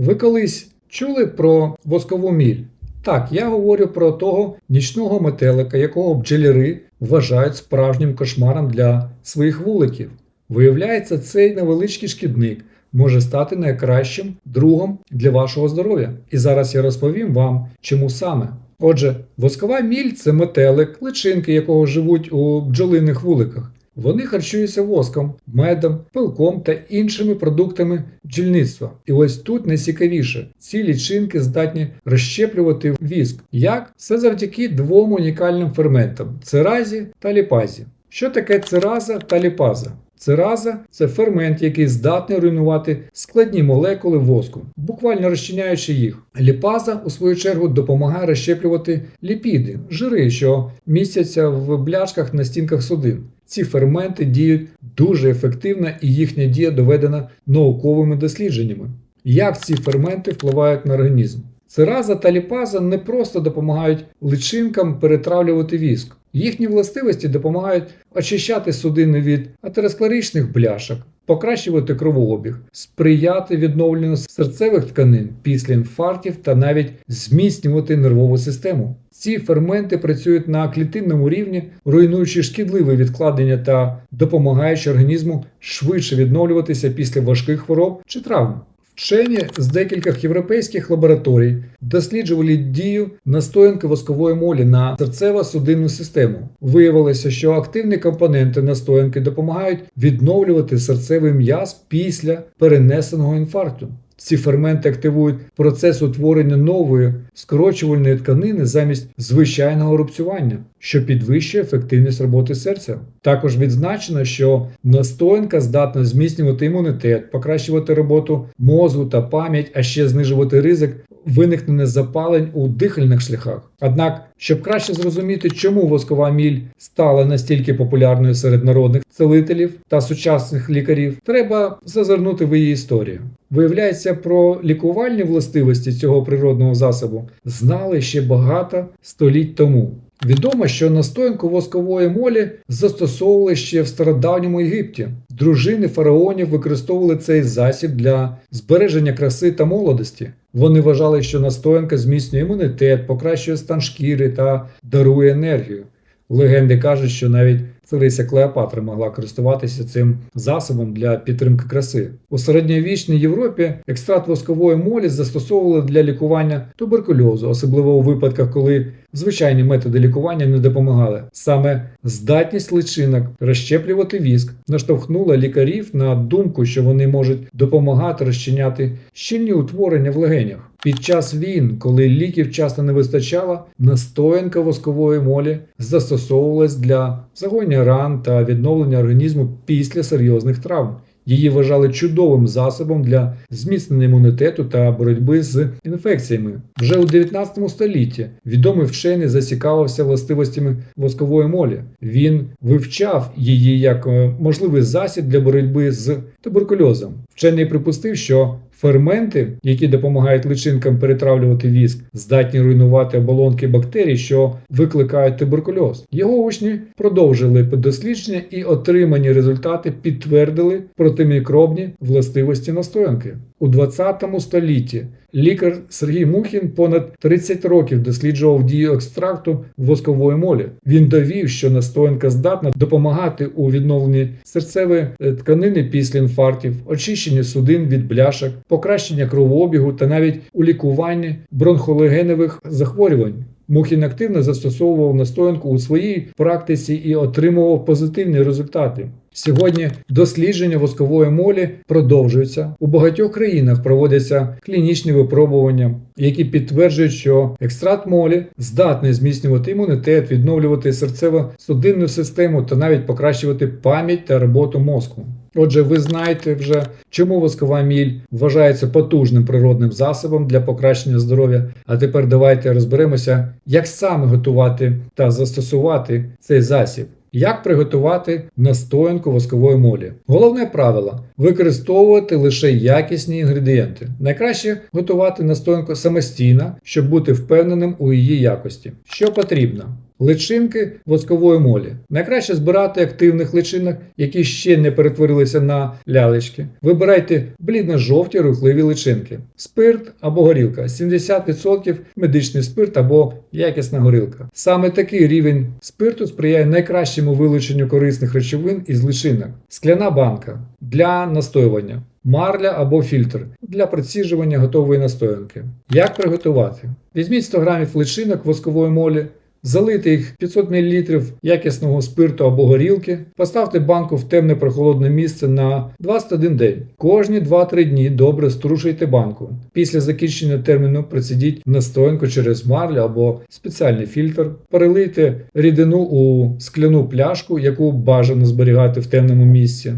Ви колись чули про воскову міль? Так, я говорю про того нічного метелика, якого бджоляри вважають справжнім кошмаром для своїх вуликів. Виявляється, цей невеличкий шкідник може стати найкращим другом для вашого здоров'я. І зараз я розповім вам, чому саме. Отже, воскова міль це метелик, личинки якого живуть у бджолиних вуликах. Вони харчуються воском, медом, пилком та іншими продуктами бджільництва. І ось тут найцікавіше: ці лічинки здатні розщеплювати віск. Як? Це завдяки двом унікальним ферментам церазі та ліпазі. Що таке цераза та ліпаза? Цераза це фермент, який здатний руйнувати складні молекули воску, буквально розчиняючи їх. Ліпаза, у свою чергу, допомагає розщеплювати ліпіди, жири, що містяться в бляшках на стінках судин. Ці ферменти діють дуже ефективно і їхня дія доведена науковими дослідженнями. Як ці ферменти впливають на організм? Цераза та ліпаза не просто допомагають личинкам перетравлювати віск. Їхні властивості допомагають очищати судини від атеросклеричних бляшок, покращувати кровообіг, сприяти відновленню серцевих тканин після інфарктів та навіть зміцнювати нервову систему. Ці ферменти працюють на клітинному рівні, руйнуючи шкідливе відкладення та допомагаючи організму швидше відновлюватися після важких хвороб чи травм. Вчені з декількох європейських лабораторій досліджували дію настоянки воскової молі на серцево-судинну систему. Виявилося, що активні компоненти настоянки допомагають відновлювати серцевий м'яз після перенесеного інфаркту. Ці ферменти активують процес утворення нової скорочувальної тканини замість звичайного рубцювання, що підвищує ефективність роботи серця. Також відзначено, що настоянка здатна зміцнювати імунітет, покращувати роботу мозку та пам'ять, а ще знижувати ризик виникнення запалень у дихальних шляхах. Однак, щоб краще зрозуміти, чому воскова міль стала настільки популярною серед народних целителів та сучасних лікарів, треба зазирнути в її історію. Виявляється, про лікувальні властивості цього природного засобу знали ще багато століть тому. Відомо, що настоянку воскової молі застосовували ще в стародавньому Єгипті. Дружини фараонів використовували цей засіб для збереження краси та молодості. Вони вважали, що настоянка зміцнює імунітет, покращує стан шкіри та дарує енергію. Легенди кажуть, що навіть цариця Клеопатра могла користуватися цим засобом для підтримки краси. У середньовічній Європі екстракт воскової молі застосовували для лікування туберкульозу, особливо у випадках, коли звичайні методи лікування не допомагали. Саме здатність личинок розщеплювати віск наштовхнула лікарів на думку, що вони можуть допомагати розчиняти щільні утворення в легенях. Під час війн, коли ліків часто не вистачало, настоянка воскової молі застосовувалась для загоєння ран та відновлення організму після серйозних травм. Її вважали чудовим засобом для зміцнення імунітету та боротьби з інфекціями. Вже у 19 столітті відомий вчений зацікавився властивостями воскової молі. Він вивчав її як е, можливий засіб для боротьби з туберкульозом. Вчений припустив, що Ферменти, які допомагають личинкам перетравлювати віск, здатні руйнувати оболонки бактерій, що викликають туберкульоз. Його учні продовжили дослідження і отримані результати підтвердили протимікробні властивості настоянки. У 20 столітті лікар Сергій Мухін понад 30 років досліджував дію екстракту воскової молі. Він довів, що настоянка здатна допомагати у відновленні серцевої е, тканини після інфарктів, очищенні судин від бляшок, покращення кровообігу та навіть у лікуванні бронхолегенових захворювань. Мухін активно застосовував настоянку у своїй практиці і отримував позитивні результати. Сьогодні дослідження воскової молі продовжуються. У багатьох країнах проводяться клінічні випробування, які підтверджують, що екстракт молі здатний зміцнювати імунітет, відновлювати серцево-судинну систему та навіть покращувати пам'ять та роботу мозку. Отже, ви знаєте вже, чому воскова міль вважається потужним природним засобом для покращення здоров'я. А тепер давайте розберемося, як саме готувати та застосувати цей засіб. Як приготувати настоянку воскової молі? Головне правило використовувати лише якісні інгредієнти. Найкраще готувати настоянку самостійно, щоб бути впевненим у її якості. Що потрібно? Личинки воскової молі. Найкраще збирати активних личинок, які ще не перетворилися на лялечки. Вибирайте блідно-жовті рухливі личинки. Спирт або горілка 70% медичний спирт або якісна горілка. Саме такий рівень спирту сприяє найкращому вилученню корисних речовин із личинок. Скляна банка для настоювання. Марля або фільтр для проціжування готової настоянки. Як приготувати? Візьміть 100 г личинок воскової молі, залийте їх 500 мл якісного спирту або горілки, поставте банку в темне прохолодне місце на 21 день. Кожні 2-3 дні добре струшуйте банку. Після закінчення терміну процедіть настоянку через марлю або спеціальний фільтр, перелийте рідину у скляну пляшку, яку бажано зберігати в темному місці.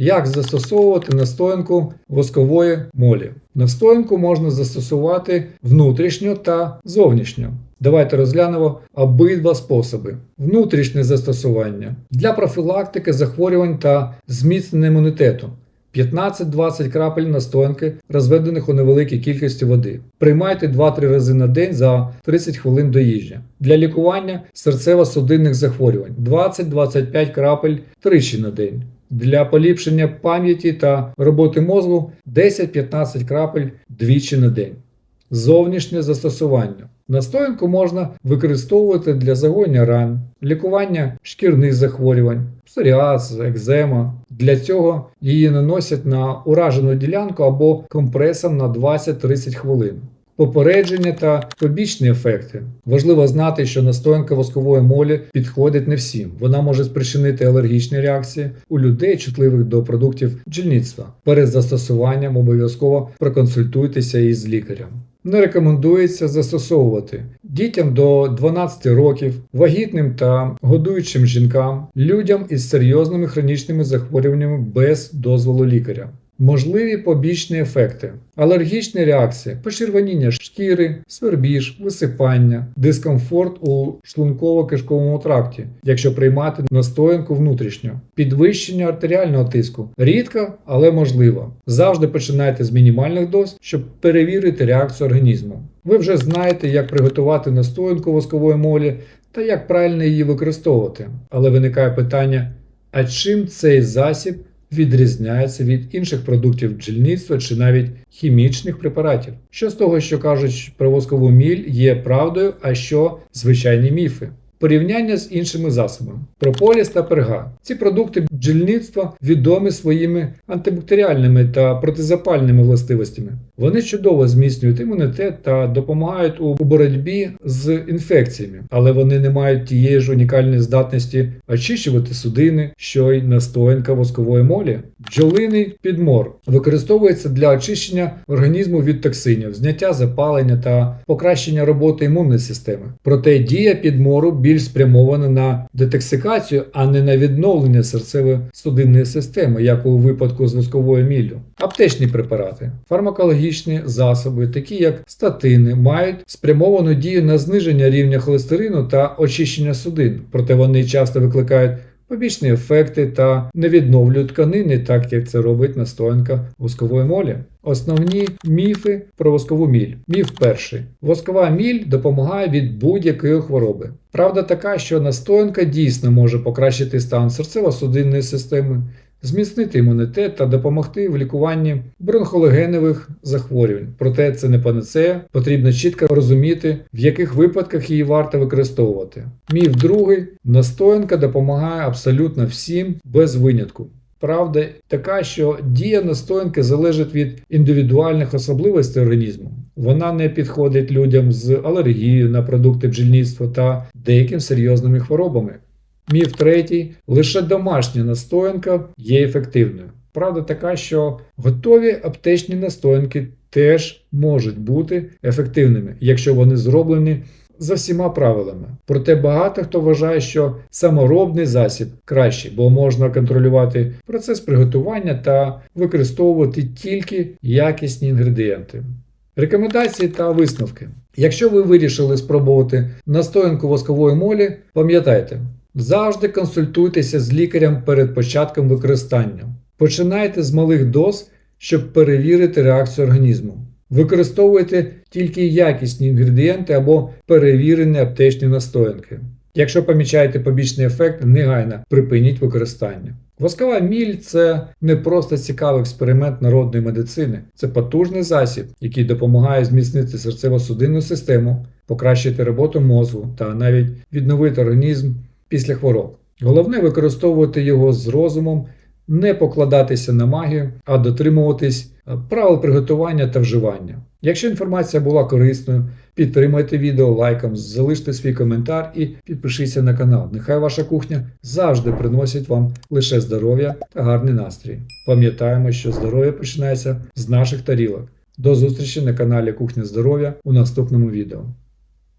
Як застосовувати настоянку воскової молі? Настоянку можна застосувати внутрішньо та зовнішньо. Давайте розглянемо обидва способи. Внутрішнє застосування для профілактики захворювань та зміцнення імунітету. 15-20 крапель настоянки, розведених у невеликій кількості води. Приймайте 2-3 рази на день за 30 хвилин до їжі. Для лікування серцево-судинних захворювань 20-25 крапель тричі на день. Для поліпшення пам'яті та роботи мозку 10-15 крапель двічі на день. Зовнішнє застосування. Настоянку можна використовувати для загоєння ран, лікування шкірних захворювань, псоріаз, екзема. Для цього її наносять на уражену ділянку або компресом на 20-30 хвилин. Попередження та побічні ефекти. Важливо знати, що настоянка воскової молі підходить не всім. Вона може спричинити алергічні реакції у людей, чутливих до продуктів бджільництва. Перед застосуванням обов'язково проконсультуйтеся із лікарем. Не рекомендується застосовувати дітям до 12 років, вагітним та годуючим жінкам, людям із серйозними хронічними захворюваннями без дозволу лікаря. Можливі побічні ефекти: алергічні реакції, почервоніння шкіри, свербіж, висипання, дискомфорт у шлунково-кишковому тракті, якщо приймати настоянку внутрішньо, підвищення артеріального тиску рідко, але можливо. Завжди починайте з мінімальних доз, щоб перевірити реакцію організму. Ви вже знаєте, як приготувати настоянку воскової молі та як правильно її використовувати. Але виникає питання: а чим цей засіб? Відрізняється від інших продуктів бджільництва чи навіть хімічних препаратів. Що з того, що кажуть про воскову міль, є правдою, а що звичайні міфи. Порівняння з іншими засобами. Прополіс та перга. Ці продукти бджільництва відомі своїми антибактеріальними та протизапальними властивостями. Вони чудово зміцнюють імунітет та допомагають у боротьбі з інфекціями, але вони не мають тієї ж унікальної здатності очищувати судини, що й настоянка воскової молі. Бджолиний підмор використовується для очищення організму від токсинів, зняття запалення та покращення роботи імунної системи. Проте дія підмору більш спрямована на детоксикацію, а не на відновлення серцево-судинної системи, як у випадку з восковою міллю. Аптечні препарати, фармакологічні засоби, такі як статини, мають спрямовану дію на зниження рівня холестерину та очищення судин, проте вони часто викликають побічні ефекти та не відновлюють тканини, так як це робить настоянка воскової молі. Основні міфи про воскову міль. Міф перший: воскова міль допомагає від будь-якої хвороби. Правда така, що настоянка дійсно може покращити стан серцево-судинної системи, зміцнити імунітет та допомогти в лікуванні бронхолегенових захворювань. Проте це не панацея, потрібно чітко розуміти, в яких випадках її варто використовувати. Міф другий: настоянка допомагає абсолютно всім без винятку. Правда така, що дія настоянки залежить від індивідуальних особливостей організму. Вона не підходить людям з алергією на продукти бджільництва та деяким серйозними хворобами. Міф третій: лише домашня настоянка є ефективною. Правда така, що готові аптечні настоянки теж можуть бути ефективними, якщо вони зроблені за всіма правилами. Проте багато хто вважає, що саморобний засіб кращий, бо можна контролювати процес приготування та використовувати тільки якісні інгредієнти. Рекомендації та висновки. Якщо ви вирішили спробувати настоянку воскової молі, пам'ятайте, завжди консультуйтеся з лікарем перед початком використання. Починайте з малих доз, щоб перевірити реакцію організму. Використовуйте тільки якісні інгредієнти або перевірені аптечні настоянки. Якщо помічаєте побічний ефект, негайно припиніть використання. Воскова міль це не просто цікавий експеримент народної медицини, це потужний засіб, який допомагає зміцнити серцево-судинну систему, покращити роботу мозку та навіть відновити організм після хвороб. Головне використовувати його з розумом, не покладатися на магію, а дотримуватись е, правил приготування та вживання. Якщо інформація була корисною, підтримайте відео лайком, залиште свій коментар і підпишіться на канал. Нехай ваша кухня завжди приносить вам лише здоров'я та гарний настрій. Пам'ятаємо, що здоров'я починається з наших тарілок. До зустрічі на каналі Кухня Здоров'я у наступному відео.